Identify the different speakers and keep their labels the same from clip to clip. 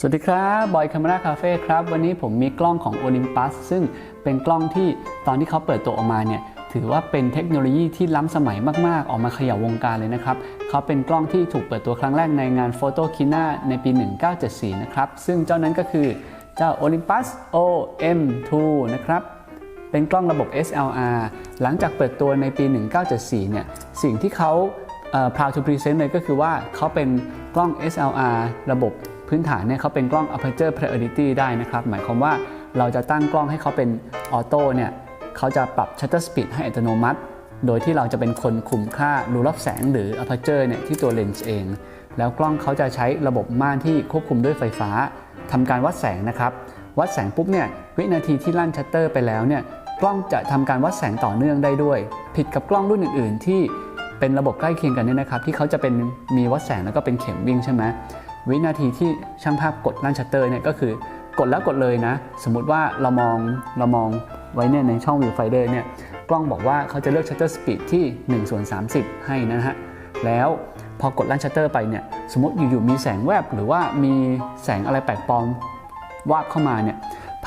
Speaker 1: สวัสดีครับบอยคา m e ราคาเฟ่ครับ วันนี้ผมมีกล้องของ Olympus ซึ่งเป็นกล้องที่ตอนที่เขาเปิดตัวออกมาเนี่ยถือว่าเป็นเทคโนโลยีที่ล้ำสมัยมาก ๆ ออกมาขย่าวงการเลยนะครับ เขาเป็นกล้องที่ถูกเปิดตัวครั้งแรกในงาน Photo Kina ในปี 1974 นะครับ ซึ่งเจ้านั้นก็คือเจ้า Olympus OM2 นะครับ เป็นกล้องระบบ SLR หลังจากเปิดตัวในปี 1974 เนี่ย สิ่งที่เขา proud to present เลยก็คือว่าเขาเป็นกล้อง SLR ระบบ พื้นฐานเนี่ยเขาเป็นกล้อง aperture priority ได้นะครับ หมายความว่าเราจะตั้งกล้องให้เขาเป็นออโต้เนี่ยเขาจะปรับ shutter speed ให้อัตโนมัติ โดยที่เราจะเป็นคนคุมค่ารูรับแสงหรือ aperture เนี่ยที่ตัวเลนส์เอง แล้วกล้องเขาจะใช้ระบบม่านที่ควบคุมด้วยไฟฟ้าทำการวัดแสงนะครับ วัดแสงปุ๊บเนี่ยวินาทีที่ลั่นชัตเตอร์ไปแล้วเนี่ยกล้องจะทำการวัดแสงต่อเนื่องได้ด้วย ผิดกับกล้องรุ่นอื่น ๆ ที่เป็นระบบใกล้เคียงกันเนี่ยนะครับ ที่เขาจะเป็นมีวัดแสงแล้วก็เป็นเข็มวิ่งใช่ไหม วินาทีที่ช่างภาพกดลั่นชัตเตอร์เนี่ยก็คือกดแล้วกดเลยนะ สมมุติว่าเรามองเรามองไว้เนี่ยในช่องวิวไฟเดอร์เนี่ยกล้องบอกว่าเขาจะเลือกชัตเตอร์สปีดที่1ส่วน30 ให้นะฮะแล้วพอกดลั่นชัตเตอร์ไปเนี่ยสมมติอยู่ๆมีแสงแวบหรือว่ามีแสงอะไรแปลกปลอมวาบเข้ามาเนี่ย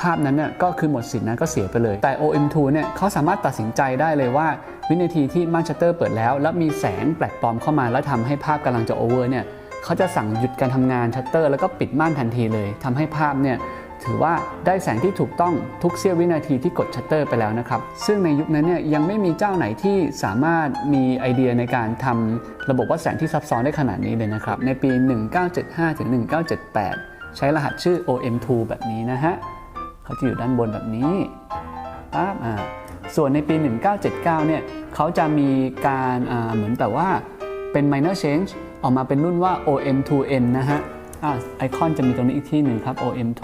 Speaker 1: ภาพนั้นเนี่ยก็คือหมดสิทธิ์นั้นก็เสียไปเลย แต่ OM2 เนี่ยเขาสามารถตัดสินใจได้เลยว่า วินาทีที่ม่านชัตเตอร์เปิดแล้ว แล้วมีแสงแปลกปลอมเข้ามาแล้วทำให้ภาพกำลังจะโอเวอร์เนี่ย เขาจะสั่งหยุดการทำงานชัตเตอร์ แล้วก็ปิดม่านทันทีเลยทำให้ภาพเนี่ยถือว่าได้แสงที่ถูกต้องทุกเสี้ยววินาทีที่กดชัตเตอร์ไปแล้วนะครับ ซึ่งในยุคนั้นเนี่ยยังไม่มีเจ้าไหนที่สามารถมีไอเดียในการทำระบบวัดแสงที่ซับซ้อนได้ขนาดนี้เลยนะครับ ในปี 1975ถึง1978 ใช้รหัสชื่อ OM2 แบบนี้นะฮะเขาจะอยู่ด้านบนแบบนี้ปั๊บอ่าส่วนในปี 1979เนี่ยเขาจะมีการเหมือนแบบว่าเป็น minor change ออกมาเป็นรุ่นว่า OM2N นะฮะอ่าไอคอนจะมีตรงนี้อีกที่หนึ่งครับ OM2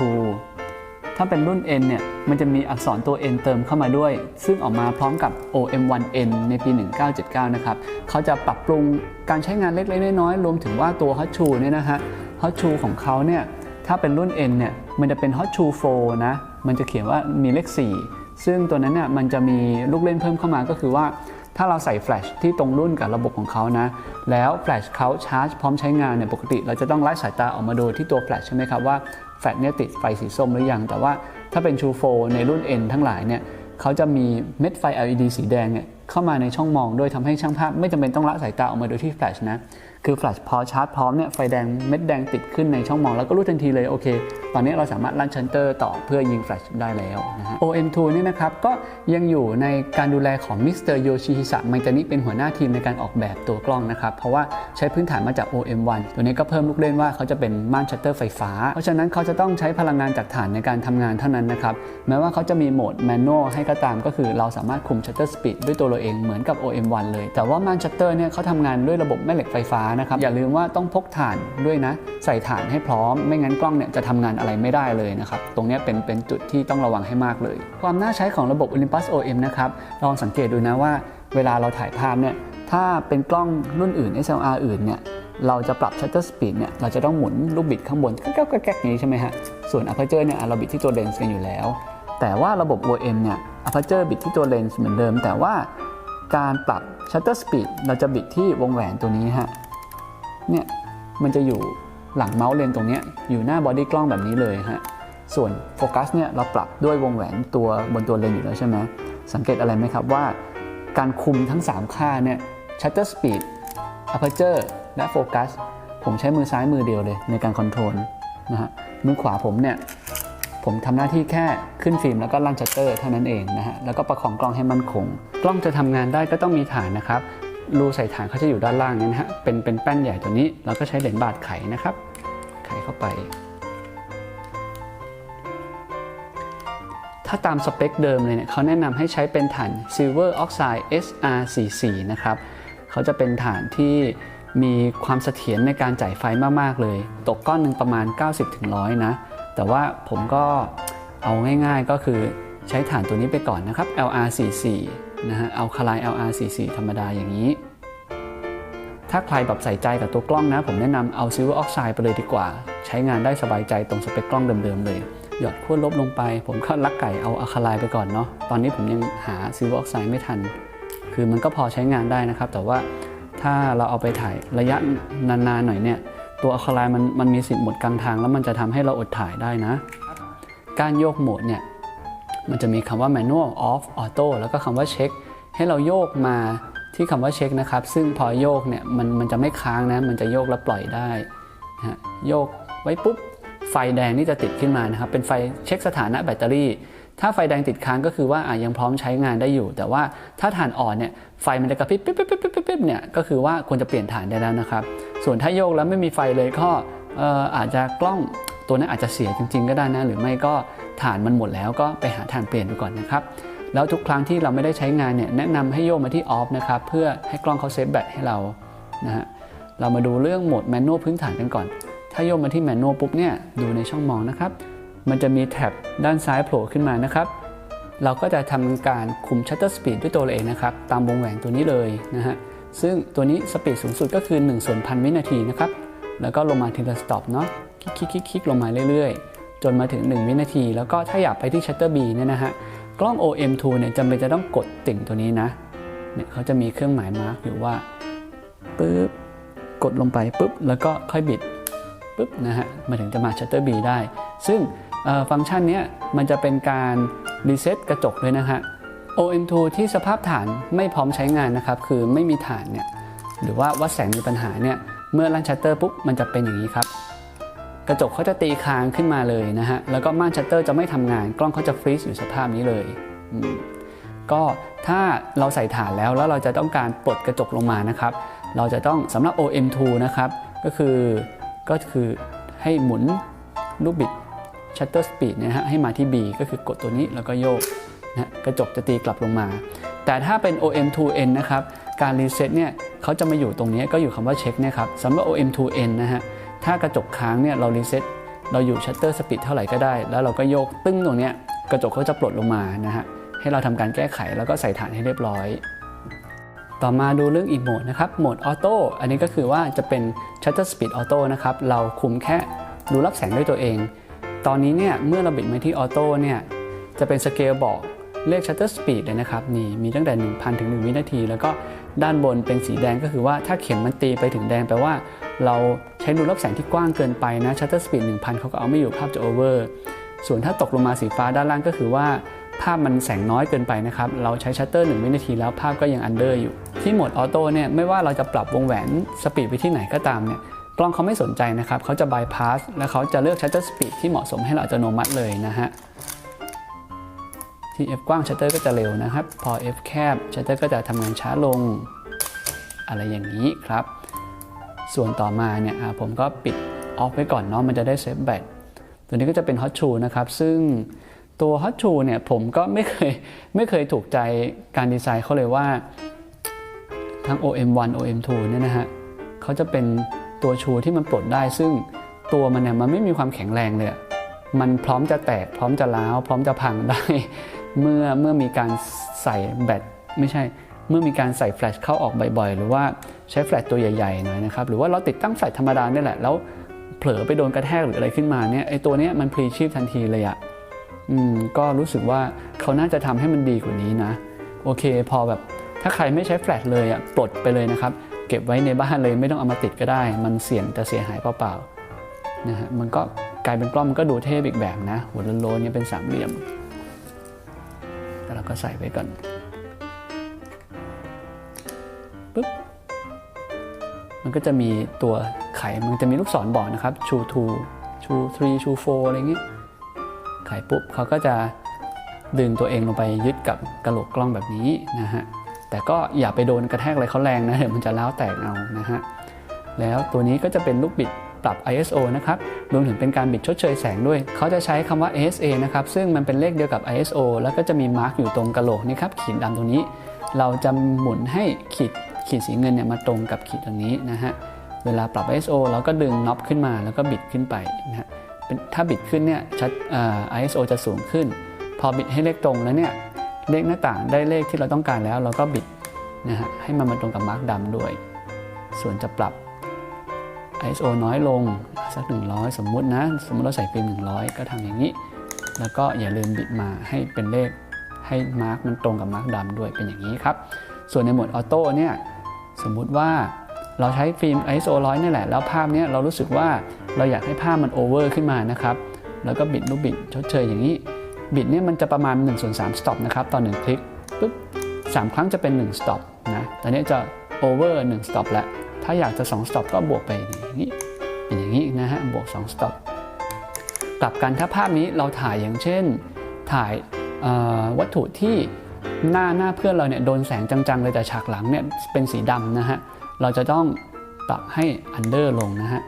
Speaker 1: ถ้าเป็นรุ่น N เนี่ย มันจะมีอักษรตัว N เติมเข้ามาด้วย ซึ่งออกมาพร้อมกับ OM1N ในปี 1979 นะครับ เขาจะปรับปรุงการใช้งานเล็กๆน้อยๆ รวมถึงว่าตัว Hot Shoe เนี่ยนะฮะ Hot Shoe ของเขาเนี่ย ถ้าเป็นรุ่น N เนี่ย มันจะเป็น Hot Shoe 4 นะ มันจะเขียนว่ามีเลข 4 ซึ่งตัวนั้นเนี่ย มันจะมีลูกเล่นเพิ่มเข้ามาก็คือว่า ถ้าเราใส่แฟลชที่ตรงรุ่นกับระบบของเขานะ แล้วแฟลชเขาชาร์จพร้อมใช้งานเนี่ยปกติเราจะต้องไล่สายตาออกมาดูที่ตัวแฟลชใช่ไหมครับว่าแฟลชเนี่ยติดไฟสีส้มหรือยัง แต่ว่าถ้าเป็นชูโฟในรุ่น N ทั้งหลายเนี่ยเขาจะมีเม็ดไฟ LED สีแดงเนี่ยเข้ามาในช่องมองด้วยทำให้ช่างภาพไม่จำเป็นต้องละสายตาออกมาดูที่แฟลชนะ คือแฟลชพอชาร์จพร้อมเนี่ยไฟแดงเม็ดแดงติดขึ้นในช่องมอง แล้วก็รู้ทันทีเลยโอเค ตอนนี้เราสามารถลั่นชันเตอร์ต่อเพื่อยิงแฟลชได้แล้วนะฮะ OM2 นี่นะครับก็ยังอยู่ในการดูแลของมิสเตอร์โยชิฮิสะไมตานิเป็นหัวหน้าทีมในการออกแบบตัวกล้องนะครับ เพราะว่าใช้พื้นฐานมาจาก OM1 ตัวนี้ก็เพิ่มลูกเล่นว่าเขาจะเป็นม่านชัตเตอร์ไฟฟ้า เพราะฉะนั้นเขาจะต้องใช้พลังงานจากฐานในการทำงานเท่านั้นนะครับแม้ว่าเขาจะมีโหมดแมนนวลให้ก็ตามก็คือเราสามารถคุมชัตเตอร์สปีดด้วยตัวเราเองเหมือนกับ OM1 เลย แต่ว่าม่านชัตเตอร์เนี่ยเขาทำงานด้วยระบบแม่เหล็กไฟฟ้านะครับ อย่าลืมว่าต้องพกถ่านด้วยนะ ใส่ถ่านให้พร้อม ไม่งั้นกล้องเนี่ยจะทำงานอะไรไม่ได้เลยนะครับ ตรงนี้เป็นเป็นจุดที่ต้องระวังให้มากเลย ความน่าใช้ของระบบ Olympus OM นะครับ ลองสังเกตดูนะว่า เวลาเราถ่ายภาพเนี่ย ถ้าเป็นกล้องรุ่นอื่น SLR อื่นเนี่ยเราจะปรับ shutter speed เนี่ยเราจะต้องหมุนลูกบิดข้างบนแก๊กแก๊กนี้ใช่ไหมฮะ ส่วน aperture เนี่ยเราบิดที่ตัวเลนส์กันอยู่แล้ว แต่ว่าระบบ OM เนี่ย aperture บิดที่ตัวเลนส์เหมือนเดิม แต่ว่าการปรับ shutter speed เราจะบิดที่วงแหวนตัวนี้ฮะ เนี่ยมันจะอยู่หลังเมาส์เลนตรงนี้อยู่หน้าบอดี้กล้องแบบนี้เลยฮะส่วนโฟกัสเนี่ยเราปรับด้วยวงแหวนตัวบนตัวเลนอยู่แล้วใช่ไหมสังเกตอะไรไหมครับว่า การคุมทั้ง 3 ค่าเนี่ย shutter speed aperture และโฟกัสผมใช้มือซ้ายมือเดียวเลยในการคอนโทรลนะฮะมือขวาผมเนี่ยผมทำหน้าที่แค่ขึ้นฟิล์มแล้วก็ลั่นชัตเตอร์เท่านั้นเองนะฮะแล้วก็ประคองกล้องให้มั่นคง กล้องจะทำงานได้ก็ต้องมีฐานนะครับ รูใส่ฐานเขาจะอยู่ด้านล่างนี้นะฮะเป็นเป็นแป้นใหญ่ตัวนี้ เราก็ใช้เหรียญบาทไขนะครับ ไขเข้าไป ถ้าตามสเปคเดิมเลยเนี่ยเขาแนะนำให้ใช้เป็นฐาน Silver Oxide SR44 นะครับเขาจะเป็นฐานที่มีความเสถียรในการจ่ายไฟมาก ๆ เลย ตกก้อนหนึ่งประมาณ 90-100 นะ แต่ว่าผมก็เอาง่ายๆก็คือใช้ฐานตัวนี้ไปก่อนนะครับ LR44 นะฮะเอาคลาย LR44 ธรรมดาอย่างนี้ ถ้าใครแบบใส่ใจกับตัวกล้องนะ ผมแนะนำเอา Silver Oxide ไซด์ไปเลยดีกว่า ใช้งานได้สบายใจตรงสเปคกล้องเดิมๆเลย หยอดขั้วลบลงไป ผมก็ลักไก่เอาอะคาไลไปก่อนเนาะตอนนี้ผมยังหา Silver Oxide ไซด์ไม่ทัน คือมันก็พอใช้งานได้นะครับ แต่ว่าถ้าเราเอาไปถ่ายระยะนานๆหน่อยเนี่ยตัวอะคาไลน์มันมันมีสิทธิ์หมดกลางทาง แล้วมันจะทำให้เราอดถ่ายได้นะ การโยกโหมดเนี่ย มันจะมีคำว่า manual off auto แล้วก็คำว่าเช็คให้เราโยกมาที่คำว่าเช็คนะครับ ซึ่งพอโยกเนี่ยมันมันจะไม่ค้างนะ มันจะโยกแล้วปล่อยได้นะโยกไว้ปุ๊บ ไฟแดงนี่จะติดขึ้นมานะครับ เป็นไฟเช็คสถานะแบตเตอรี่ ถ้าไฟแดงติดค้างก็คือว่าอะยังพร้อมใช้งานได้อยู่ แต่ว่าถ้าถ่านอ่อนเนี่ยไฟมันจะกระพริบปิ๊บปิ๊บปิ๊บปิ๊บปิ๊บเนี่ยก็คือว่าควรจะเปลี่ยนฐานได้แล้วนะครับ ส่วนถ้าโยกแล้วไม่มีไฟเลยก็อาจจะกล้องตัวนั้นอาจจะเสียจริง ๆ ก็ได้นะ หรือไม่ก็ ฐานมันหมดแล้วก็ไปหาฐานเปลี่ยนดูก่อนนะครับ แล้วทุกครั้งที่เราไม่ได้ใช้งานเนี่ยแนะนำให้โยกมาที่ออฟนะครับเพื่อให้กล้องเขาเซฟแบตให้เรานะฮะเรามาดูเรื่องโหมดแมนนวลพื้นฐานกันก่อน ถ้าโยกมาที่แมนนวลปุ๊บเนี่ยดูในช่องมองนะครับ มันจะมีแท็บด้านซ้ายโผล่ขึ้นมานะครับ เราก็จะทำการคุมชัตเตอร์สปีดด้วยตัวเราเองนะครับตามวงแหวนตัวนี้เลยนะฮะซึ่งตัวนี้สปีดสูงสุดก็คือ1ส่วนพันวินาทีนะครับแล้วก็ลงมาทีละสต็อปเนาะคลิกคลิกคิกคลิกลงมาเรื่อยๆ จนมาถึง 1 วินาที แล้วก็ถ้าอยากไปที่ชัตเตอร์ B เนี่ยนะฮะกล้อง OM2 เนี่ยจำเป็นจะต้องกดติ่งตัวนี้นะเนี่ยเขาจะมีเครื่องหมายมาร์กอยู่ว่าปึ๊บกดลงไปปุ๊บแล้วก็ค่อยบิดปุ๊บนะฮะมาถึงจะมาชัตเตอร์ B ได้ ซึ่งฟังก์ชันเนี้ยมันจะเป็นการรีเซ็ตกระจกด้วยนะฮะ OM2 ที่สภาพฐานไม่พร้อมใช้งานนะครับ คือไม่มีฐานเนี่ยหรือว่าวัดแสงมีปัญหาเนี่ยเมื่อลั่นชัตเตอร์ปุ๊บมันจะเป็นอย่างนี้ครับ กระจกเขาจะตีค้างขึ้นมาเลยนะฮะ แล้วก็ม่านชัตเตอร์จะไม่ทำงาน กล้องเขาจะฟรีซอยู่สภาพนี้เลยก็ถ้าเราใส่ฐานแล้วแล้วเราจะต้องการปลดกระจกลงมานะครับ เราจะต้องสำหรับ OM2 นะครับ ก็คือก็คือให้หมุนลูกบิด shutter speed เนะฮะให้มาที่ B ก็คือกดตัวนี้แล้วก็โยกนะฮะกระจกจะตีกลับลงมา แต่ถ้าเป็น OM2N นะครับ การรีเซ็ตเนี่ยเขาจะมาอยู่ตรงนี้ก็อยู่คำว่าเช็คเนี่ยครับสำหรับ OM2N นะฮะ ถ้ากระจกค้างเนี่ยเรารีเซ็ตเราอยู่ชัตเตอร์สปีดเท่าไหร่ก็ได้ แล้วเราก็โยกตึ้งตรงเนี้ยกระจกเขาจะปลดลงมานะฮะให้เราทำการแก้ไขแล้วก็ใส่ฐานให้เรียบร้อย ต่อมาดูเรื่องอีกโหมดนะครับโหมดออโต้อันนี้ก็คือว่าจะเป็น Shutter Speed Auto นะครับเราคุมแค่ดูรับแสงด้วยตัวเอง ตอนนี้เนี่ยเมื่อเราบิดมาที่ออโต้เนี่ยจะเป็นสเกลบอกเลข Shutter Speed เลยนะครับนี่มีตั้งแต่ 1,000 ถึง 1 วินาที แล้วก็ด้านบนเป็นสีแดงก็คือว่าถ้าเข็มมันตีไปถึงแดงแปลว่า เรา ใช้ดูรับแสงที่กว้างเกินไปนะ Shutter Speed 1,000เขาก็เอาไม่อยู่ภาพจะ over ส่วนถ้าตกลงมาสีฟ้าด้านล่างก็คือว่าภาพมันแสงน้อยเกินไปนะครับ เราใช้ชัตเตอร์1วินาทีแล้วภาพก็ยังอันเดอร์อยู่ ที่โหมดออโต้เนี่ยไม่ว่าเราจะปรับวงแหวนสปีดไปที่ไหนก็ตามเนี่ยกล้องเขาไม่สนใจนะครับเขาจะบายพาสและเขาจะเลือกชัตเตอร์สปีดที่เหมาะสมให้เราอัตโนมัติเลยนะฮะที่ F กว้างชัตเตอร์ก็จะเร็วนะครับ พอ F แคบชัตเตอร์ก็จะทำงานช้าลง อะไรอย่างนี้ครับ ส่วนต่อมาเนี่ยผมก็ปิดออฟไว้ก่อนเนาะมันจะได้เซฟแบตตัวนี้ก็จะเป็น Hot Shoe นะครับ ซึ่งตัว Hot Shoe เนี่ยผมก็ไม่เคยไม่เคยถูกใจการดีไซน์เขาเลยว่า ทั้ง OM1 OM2 เนี่ยนะฮะเขาจะเป็นตัวชูที่มันปลดได้ ซึ่งตัวมันเนี่ยมันไม่มีความแข็งแรงเลยมันพร้อมจะแตก พร้อมจะร้าว พร้อมจะพังได้ เมื่อเมื่อมีการใส่แบตไม่ใช่ เมื่อมีการใส่แฟลชเข้าออกบ่อยๆ หรือว่าใช้แฟลชตัวใหญ่ๆหน่อยนะครับหรือว่าเราติดตั้งแฟลชธรรมดาเนี่ยแหละแล้วเผลอไปโดนกระแทกหรืออะไรขึ้นมาเนี่ยไอตัวเนี้ยมันพลีชีพทันทีเลยอะอืมก็รู้สึกว่าเขาน่าจะทำให้มันดีกว่านี้นะ โอเค พอแบบถ้าใครไม่ใช้แฟลชเลยอะปลดไปเลยนะครับ เก็บไว้ในบ้านเลยไม่ต้องเอามาติดก็ได้ มันเสี่ยงจะเสียหายเปล่าๆนะฮะมันก็กลายเป็นกล้องมันก็ดูเท่อีกแบบนะ หัวโลนๆเนี่ยเป็นสามเหลี่ยมแล้วเราก็ใส่ไว้ก่อน มันก็จะมีตัวไขมันจะมีลูกศรบอกนะครับชู2ชู3ชู4อะไรเงี้ยไขปุ๊บเขาก็จะดึงตัวเองลงไปยึดกับกระโหลกกล้องแบบนี้นะฮะแต่ก็อย่าไปโดนกระแทกอะไรเขาแรงนะเดี๋ยวมันจะล้าวแตกเอานะฮะแล้วตัวนี้ก็จะเป็นลูกบิดปรับ ISO นะครับรวมถึงเป็นการบิดชดเชยแสงด้วย เขาจะใช้คำว่า ASA นะครับ ซึ่งมันเป็นเลขเดียวกับ ISO แล้วก็จะมีมาร์กอยู่ตรงกระโหลกนี่ครับ ขีดดำตรงนี้ เราจะหมุนให้ขีด ขีดสีเงินเนี่ยมาตรงกับขีดตรงนี้นะฮะ เวลาปรับ ISO เราก็ดึงน็อปขึ้นมาแล้วก็บิดขึ้นไปนะฮะถ้าบิดขึ้นเนี่ยชัด ISO จะสูงขึ้น พอบิดให้เลขตรงแล้วเนี่ยเลขหน้าต่างได้เลขที่เราต้องการแล้ว เราก็บิดนะฮะให้มันมาตรงกับมาร์กดำด้วย ส่วนจะปรับ ISO น้อยลงสัก 100 สมมุตินะ สมมุติเราใส่ฟิล์ม100 ก็ทำอย่างนี้ แล้วก็อย่าลืมบิดมาให้เป็นเลขให้มาร์กมันตรงกับมาร์กดำด้วยเป็นอย่างนี้ครับ ส่วนในโหมดออโต้เนี่ย สมมุติว่าเราใช้ฟิล์ม ISO 100นี่แหละ แล้วภาพนี้เรารู้สึกว่าเราอยากให้ภาพมันโอเวอร์ขึ้นมานะครับ แล้วก็บิดลูกบิดชดเชยอย่างนี้ บิดเนี่ยมันจะประมาณ1ส่วน3 stop นะครับต่อ1คลิกปุ๊บ3ครั้งจะเป็น 1 stop นะตอนนี้จะ over 1 stop แล้ว ถ้าอยากจะ 2 stop ก็บวกไปอย่างนี้เป็นอย่างนี้นะฮะบวก 2 stop กลับกันถ้าภาพนี้เราถ่ายอย่างเช่น ถ่ายวัตถุที่ หน้าหน้าเพื่อนเราเนี่ยโดนแสงจังๆเลยแต่ฉากหลังเนี่ยเป็นสีดำนะฮะ เราจะต้องปรับให้ under ลงนะฮะ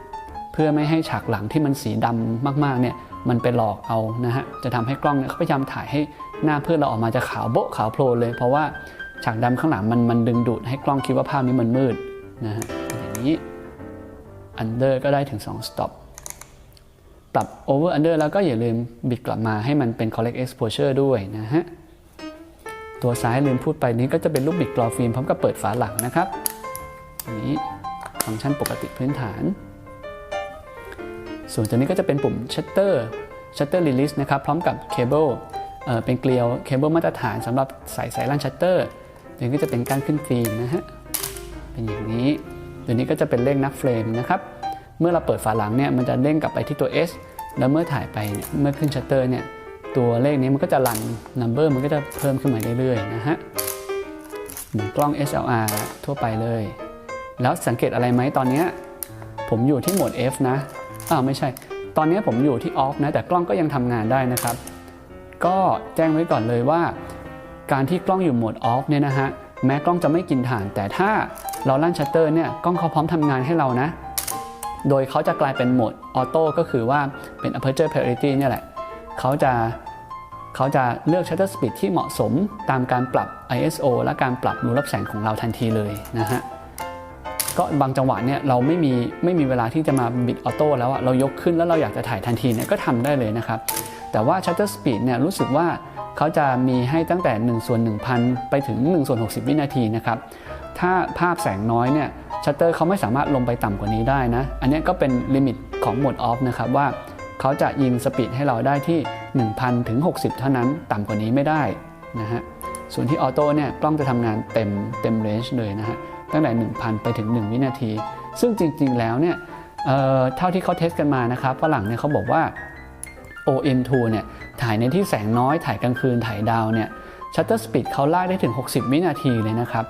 Speaker 1: เพื่อไม่ให้ฉากหลังที่มันสีดำมากๆเนี่ยมันไปหลอกเอานะฮะ จะทำให้กล้องเนี่ยเขาพยายามถ่ายให้หน้าเพื่อนเราออกมาจะขาวโบ๊ะขาวโพลนเลย เพราะว่าฉากดำข้างหลังมันมันดึงดูดให้กล้องคิดว่าภาพนี้มันมืดนะฮะอย่างนี้ under ก็ได้ถึง2 stop ปรับ over under แล้วก็อย่าลืมบิดกลับมาให้มันเป็น correct exposure ด้วยนะฮะ ตัวซ้ายลืมพูดไปนี้ก็จะเป็นรูปบิดกรอฟิล์มพร้อมกับเปิดฝาหลังนะครับอันนี้ฟังก์ชันปกติพื้นฐาน ส่วนตัวนี้ก็จะเป็นปุ่ม shutter shutter release นะครับพร้อมกับเคเบิลเป็นเกลียวเคเบิลมาตรฐานสำหรับใส่สายล่าง shutter ตัวนี้ก็จะเป็นการขึ้นฟิล์มนะฮะเป็นอย่างนี้ตัวนี้ก็จะเป็นเลขนับเฟรมนะครับเมื่อเราเปิดฝาหลังเนี่ยมันจะเด้งกลับไปที่ตัว S แล้วเมื่อถ่ายไปเมื่อขึ้นชัตเตอร์เนี่ย ตัวเลขนี้มันก็จะรัน number มันก็จะเพิ่มขึ้นมาเรื่อยๆนะฮะ เหมือนกล้อง SLR ทั่วไปเลย แล้วสังเกตอะไรไหมตอนนี้ผมอยู่ที่โหมด F นะ อ้าวไม่ใช่ ตอนนี้ผมอยู่ที่ off นะ แต่กล้องก็ยังทำงานได้นะครับ ก็แจ้งไว้ก่อนเลยว่า การที่กล้องอยู่โหมด off เนี่ยนะฮะ แม้กล้องจะไม่กินถ่าน แต่ถ้าเราลั่นชัตเตอร์เนี่ย กล้องเขาพร้อมทำงานให้เรานะ โดยเขาจะกลายเป็นโหมดออโต้ก็คือว่าเป็น aperture priority เนี่ยแหละ เขาจะเขาจะเลือก shutter speed ที่เหมาะสมตามการปรับ ISO และการปรับรูรับแสงของเราทันทีเลยนะฮะก็บางจังหวะเนี่ยเราไม่มีไม่มีเวลาที่จะมาบิดออโต้แล้วอะเรายกขึ้นแล้วเราอยากจะถ่ายทันทีเนี่ยก็ทำได้เลยนะครับ แต่ว่า shutter speed เนี่ยรู้สึกว่าเขาจะมีให้ตั้งแต่1ส่วน1000 ไปถึง1ส่วน60 วินาทีนะครับ ถ้าภาพแสงน้อยเนี่ยชัตเตอร์เขาไม่สามารถลงไปต่ำกว่านี้ได้นะ อันนี้ก็เป็นลิมิตของโหมดออฟนะครับว่า เขาจะยิงสปีดให้เราได้ที่ 1,000 ถึง 60 เท่านั้น ต่ำกว่านี้ไม่ได้นะฮะ ส่วนที่ออโต้เนี่ยกล้องจะทำงานเต็มเต็มเรนจ์เลยนะฮะ ตั้งแต่ 1,000 ไปถึง 1 วินาที ซึ่งจริง ๆ แล้วเนี่ยเเท่าที่เขาเทสกันมานะครับฝรั่งเนี่ยเขาบอกว่า OM2 เนี่ยถ่ายในที่แสงน้อยถ่ายกลางคืนถ่ายดาวเนี่ย ชัตเตอร์สปีดเขาลากได้ถึง 60 วินาทีเลยนะครับ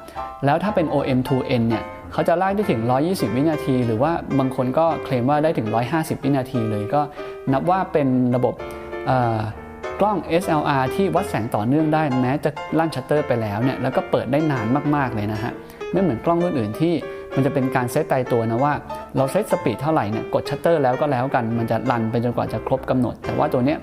Speaker 1: แล้วถ้าเป็น OM2N เนี่ยเขาจะลากได้ถึง 120 วินาที หรือว่าบางคนก็เคลมว่าได้ถึง 150 วินาทีเลยก็นับว่าเป็นระบบกล้อง SLR ที่วัดแสงต่อเนื่องได้แม้จะลั่นชัตเตอร์ไปแล้วเนี่ยแล้วก็เปิดได้นานมากๆเลยนะฮะไม่เหมือนกล้องรุ่นอื่นที่มันจะเป็นการเซตตายตัวนะว่า เราเซตสปีดเท่าไหร่เนี่ยกดชัตเตอร์แล้วก็แล้วกันมันจะรันไปจนกว่าจะครบกำหนด แต่ว่าตัวเนี้ย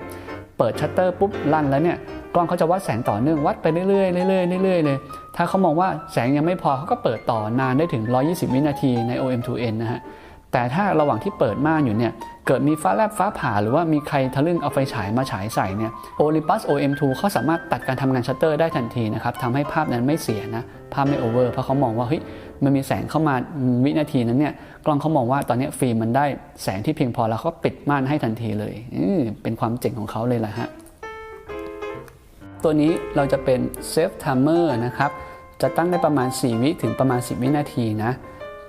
Speaker 1: เปิดชัตเตอร์ปุ๊บลั่นแล้วเนี่ย กล้องเขาจะวัดแสงต่อเนื่องวัดไปเรื่อยๆเรื่อยๆเรื่อยๆเลยถ้าเขามองว่าแสงยังไม่พอเขาก็เปิดต่อนานได้ถึง 120 วินาทีใน OM2N นะฮะแต่ถ้าระหว่างที่เปิดม่านอยู่เนี่ยเกิดมีฟ้าแลบฟ้าผ่าหรือว่ามีใครทะลึ่งเอาไฟฉายมาฉายใส่เนี่ย Olympus OM2 เขาสามารถตัดการทำงานชัตเตอร์ได้ทันทีนะครับทำให้ภาพนั้นไม่เสียนะ ภาพไม่โอเวอร์เพราะเขามองว่าเฮ้ยมันมีแสงเข้ามาวินาทีนั้นเนี่ย กล้องเขามองว่าตอนนี้ฟิล์มมันได้แสงที่เพียงพอแล้วเขาปิดม่านให้ทันทีเลยเป็นความเจ๋งของเขาเลยแหละฮะ ตัวนี้เราจะเป็น Safe Timer นะครับ จะตั้งได้ประมาณ 4 วิถึงประมาณ 10 วินาทีนะ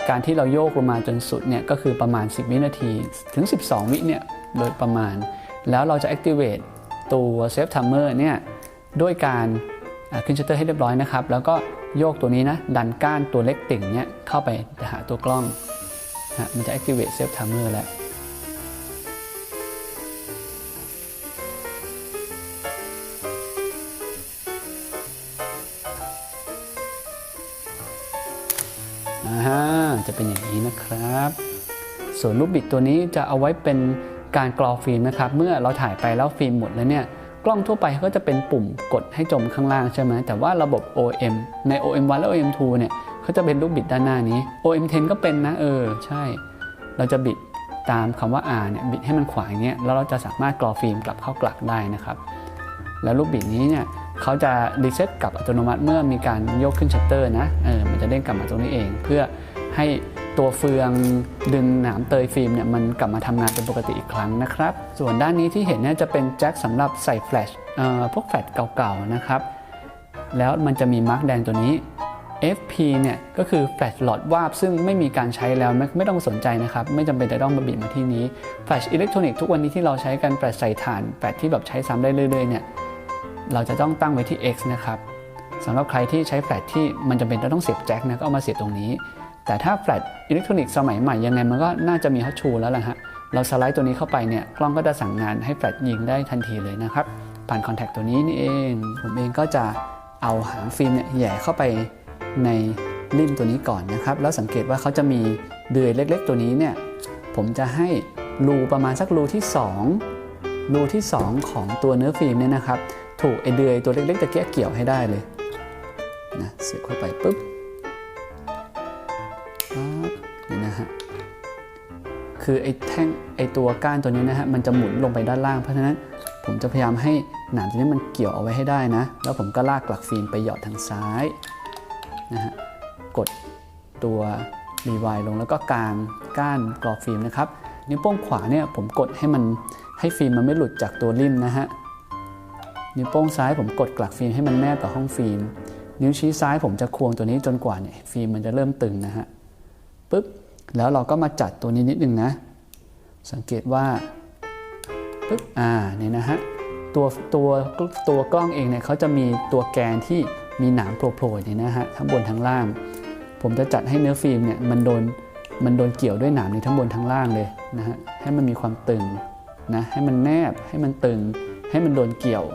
Speaker 1: การที่เราโยกลงมาจนสุดเนี่ยก็คือประมาณ 10 วินาที ถึง 12 วิเนี่ยโดยประมาณ แล้วเราจะ activate ตัว Safe Timer เนี่ยด้วยการขึ้นชัตเตอร์ให้เรียบร้อยนะครับ แล้วก็โยกตัวนี้นะ ดันก้านตัวเล็กติ่งเนี่ยเข้าไปหาตัวกล้องนะมันจะ activate Safe Timer แล้ว นะครับ ส่วนลูกบิดตัวนี้จะเอาไว้เป็นการกรอฟิล์มนะครับ เมื่อเราถ่ายไปแล้วฟิล์มหมดแล้วเนี่ยกล้องทั่วไปก็จะเป็นปุ่มกดให้จมข้างล่างใช่ไหมแต่ว่าระบบ OM ใน OM1 และ OM2 เนี่ยเขาจะเป็นลูกบิดด้านหน้านี้ OM10 ก็เป็นนะเออใช่ เราจะบิดตามคำว่า R เนี่ยบิดให้มันขวาอย่างเงี้ยแล้วเราจะสามารถกรอฟิล์มกลับเข้ากลักได้นะครับ แล้วลูกบิดนี้เนี่ยเขาจะรีเซ็ตกลับอัตโนมัติเมื่อมีการยกขึ้นชัตเตอร์นะเออมันจะเด้งกลับมาตรงนี้เอง เพื่อให้ ตัวเฟืองดึงหนามเตยฟิล์มเนี่ยมันกลับมาทำงานเป็นปกติอีกครั้งนะครับ ส่วนด้านนี้ที่เห็นเนี่ยจะเป็นแจ็คสำหรับใส่แฟลชเอ่อพวกแฟลชเก่าๆนะครับ แล้วมันจะมีมาร์กแดงตัวนี้ FP เนี่ยก็คือแฟลชหลอดวาบซึ่งไม่มีการใช้แล้วไม่ไม่ต้องสนใจนะครับ ไม่จำเป็นจะต้องมาบิดมาที่นี้แฟลชอิเล็กทรอนิกส์ทุกวันนี้ที่เราใช้กันแฟลชใส่ถ่านแฟลชที่แบบใช้ซ้ำได้เรื่อยๆเนี่ยเราจะต้องตั้งไว้ที่ X นะครับสำหรับใครที่ใช้แฟลชที่มันจำเป็นจะต้องเสียบแจ็คนะก็เอามาเสียบตรงนี้ แต่ถ้าแฟลชอิเล็กทรอนิกส์สมัยใหม่ยังไงมันก็น่าจะมีฮอตชูแล้วล่ะฮะ เราสไลด์ตัวนี้เข้าไปเนี่ยกล้องก็จะสั่งงานให้แฟลชยิงได้ทันทีเลยนะครับ ผ่านคอนแทคตัวนี้นี่เอง ผมเองก็จะเอาหางฟิล์มเนี่ยแหย่เข้าไปในริมตัวนี้ก่อนนะครับ แล้วสังเกตว่าเขาจะมีเดือยเล็ก ๆ ตัวนี้เนี่ยผมจะให้รูประมาณสักรูที่ 2 รูที่ 2 ของตัวเนื้อฟิล์มเนี่ยนะครับ ถูกไอเดือยตัวเล็กๆตะเกียบเกี่ยวให้ได้เลยนะเสียบเข้าไปปุ๊บ คือไอแท่งไอตัวก้านตัวนี้นะฮะมันจะหมุนลงไปด้านล่างเพราะฉะนั้นผมจะพยายามให้หนามตัวนี้มันเกี่ยวเอาไว้ให้ได้นะ แล้วผมก็ลากกลักฟิล์มไปหยอดทางซ้ายนะฮะกดตัวรีไวล์ลงแล้วก็กางก้านกรอบฟิล์มนะครับ นิ้วโป้งขวาเนี่ยผมกดให้มันให้ฟิล์มมันไม่หลุดจากตัวริมนะฮะนิ้วโป้งซ้ายผมกดกลักฟิล์มให้มันแนบกับห้องฟิล์ม นิ้วชี้ซ้ายผมจะควงตัวนี้จนกว่าเนี่ยฟิล์มมันจะเริ่มตึงนะฮะปุ๊บ แล้วเราก็มาจัดตัวนี้นิดนึงนะ สังเกตว่าปุ๊บอ่าเนี่ยนะฮะตัวตัวตัวกล้องเองเนี่ยเขาจะมีตัวแกนที่มีหนามโผล่ๆเนี่ยนะฮะทั้งบนทั้งล่าง ผมจะจัดให้เนื้อฟิล์มเนี่ยมันโดนมันโดนเกี่ยวด้วยหนามในทั้งบนทั้งล่างเลยนะฮะให้มันมีความตึงนะให้มันแนบให้มันตึง ให้มันโดนเกี่ยว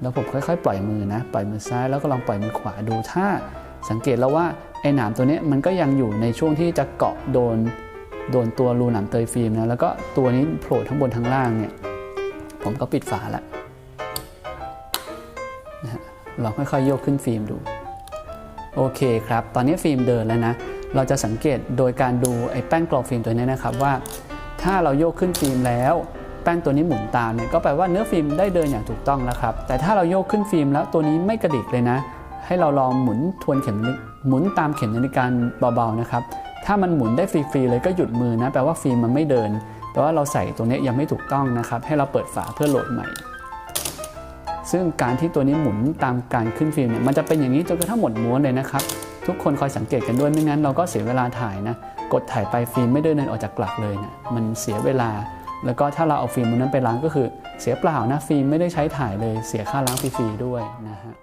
Speaker 1: แล้วผมค่อยๆ ปล่อยมือนะ ปล่อยมือซ้ายแล้วก็ลองปล่อยมือขวาดูถ้าสังเกตแล้วว่า ไอ้หนามตัวนี้มันก็ยังอยู่ในช่วงที่จะเกาะโดนโดนตัวรูหนามเตยฟิล์มนะแล้วก็ตัวนี้โผล่ทั้งบนทั้งล่างเนี่ยผมก็ปิดฝาละนะลองค่อยๆโยกขึ้นฟิล์มดู โอเคครับ ตอนนี้ฟิล์มเดินแล้วนะ เราจะสังเกตโดยการดูไอ้แป้นกรอบฟิล์มตัวนี้นะครับว่า ถ้าเราโยกขึ้นฟิล์มแล้ว แป้นตัวนี้หมุนตามเนี่ยก็แปลว่าเนื้อฟิล์มได้เดินอย่างถูกต้องแล้วครับ แต่ถ้าเราโยกขึ้นฟิล์มแล้วตัวนี้ไม่กระดิกเลยนะ ให้เราลองหมุนทวนเข็มหมุนตามเข็มนาฬิกาเบาๆนะครับ ถ้ามันหมุนได้ฟรีๆเลยก็หยุดมือนะ แปลว่าฟิล์มมันไม่เดิน แปลว่าเราใส่ตรงนี้ยังไม่ถูกต้องนะครับ ให้เราเปิดฝาเพื่อโหลดใหม่ ซึ่งการที่ตัวนี้หมุนตามการขึ้นฟิล์มเนี่ย มันจะเป็นอย่างนี้จนกระทั่งหมดม้วนเลยนะครับ ทุกคนคอยสังเกตกันด้วย ไม่งั้นเราก็เสียเวลาถ่ายนะ กดถ่ายไปฟิล์มไม่เดินออกจากกลักเลยนะมันเสียเวลา แล้วก็ถ้าเราเอาฟิล์มมันนั้นไปล้างก็คือ เสียเปล่านะ ฟิล์มไม่ได้ใช้ถ่ายเลย เสียค่าล้างฟรีๆด้วยนะฮะ